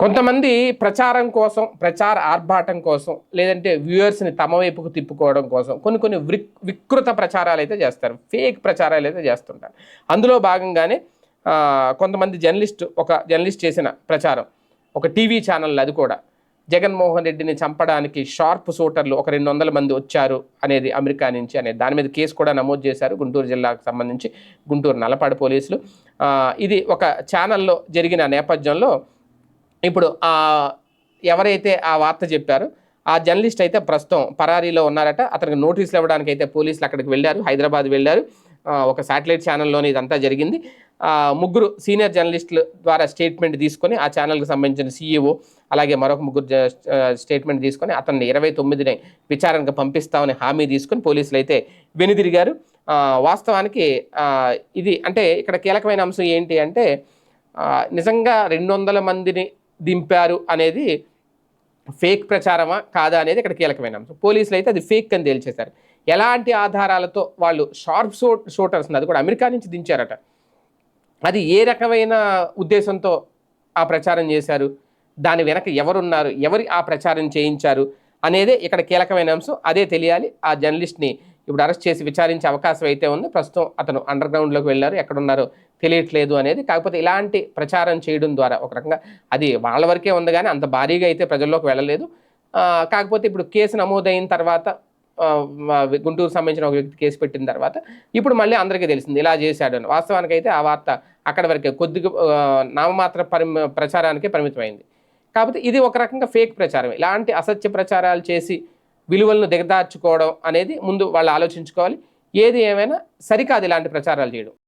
కొంతమంది ప్రచారం కోసం ప్రచార ఆర్భాటం కోసం లేదంటే వ్యూయర్స్ని తమ వైపుకు తిప్పుకోవడం కోసం కొన్ని కొన్ని వికృత ప్రచారాలు అయితే చేస్తారు. ఫేక్ ప్రచారాలు అయితే చేస్తుంటారు. అందులో భాగంగానే కొంతమంది జర్నలిస్ట్ ఒక జర్నలిస్ట్ చేసిన ప్రచారం ఒక టీవీ ఛానల్ అది కూడా. జగన్మోహన్ రెడ్డిని చంపడానికి షార్ప్ షూటర్లు ఒక రెండు వందల మంది వచ్చారు అనేది అమెరికా నుంచి అనేది దాని మీద కేసు కూడా నమోదు చేశారు గుంటూరు జిల్లాకు సంబంధించి గుంటూరు నల్లపాడు పోలీసులు. ఇది ఒక ఛానల్లో జరిగిన నేపథ్యంలో ఇప్పుడు ఎవరైతే ఆ వార్త చెప్పారో ఆ జర్నలిస్ట్ అయితే ప్రస్తుతం పరారీలో ఉన్నారట. అతనికి నోటీసులు ఇవ్వడానికి అయితే పోలీసులు అక్కడికి వెళ్ళారు హైదరాబాద్ వెళ్ళారు. ఒక శాటిలైట్ ఛానల్లోనే ఇదంతా జరిగింది. ముగ్గురు సీనియర్ జర్నలిస్టుల ద్వారా స్టేట్మెంట్ తీసుకొని ఆ ఛానల్కి సంబంధించిన సీఈఓ అలాగే మరొక ముగ్గురు స్టేట్మెంట్ తీసుకొని అతన్ని ఇరవై తొమ్మిదిని విచారణకు పంపిస్తామని హామీ తీసుకొని పోలీసులు అయితే వెనుదిరిగారు. వాస్తవానికి ఇది అంటే ఇక్కడ కీలకమైన అంశం ఏంటి అంటే నిజంగా రెండు వందల మందిని దింపారు అనేది ఫేక్ ప్రచారమా కాదా అనేది ఇక్కడ కీలకమైన అంశం. పోలీసులు అయితే అది ఫేక్ అని తేల్చేశారు. ఎలాంటి ఆధారాలతో వాళ్ళు షార్ప్ షో షూటర్స్ అది కూడా అమెరికా నుంచి దించారట. అది ఏ రకమైన ఉద్దేశంతో ఆ ప్రచారం చేశారు? దాని వెనక ఎవరున్నారు? ఎవరి ఆ ప్రచారం చేయించారు? అనేదే ఇక్కడ కీలకమైన అంశం. అదే తెలియాలి. ఆ జర్నలిస్ట్ని ఇప్పుడు అరెస్ట్ చేసి విచారించే అవకాశం అయితే ఉంది. ప్రస్తుతం అతను అండర్ గ్రౌండ్లోకి వెళ్ళారు. ఎక్కడున్నారో తెలియట్లేదు అనేది. కాకపోతే ఇలాంటి ప్రచారం చేయడం ద్వారా ఒక రకంగా అది వాళ్ళ వరకే ఉంది కానీ అంత భారీగా అయితే ప్రజల్లోకి వెళ్ళలేదు. కాకపోతే ఇప్పుడు కేసు నమోదైన తర్వాత గుంటూరు సంబంధించిన ఒక వ్యక్తి కేసు పెట్టిన తర్వాత ఇప్పుడు మళ్ళీ అందరికీ తెలిసింది ఇలా చేశాడు అని. వాస్తవానికి అయితే ఆ వార్త అక్కడ వరకే కొద్దిగా నామమాత్ర పరిమ ప్రచారానికే పరిమితమైంది. కాకపోతే ఇది ఒక రకంగా ఫేక్ ప్రచారం. ఇలాంటి అసత్య ప్రచారాలు చేసి విలువలను దిగదార్చుకోవడం అనేది ముందు వాళ్ళు ఆలోచించుకోవాలి. ఏది ఏమైనా సరికాదు ఇలాంటి ప్రచారాలు చేయడం.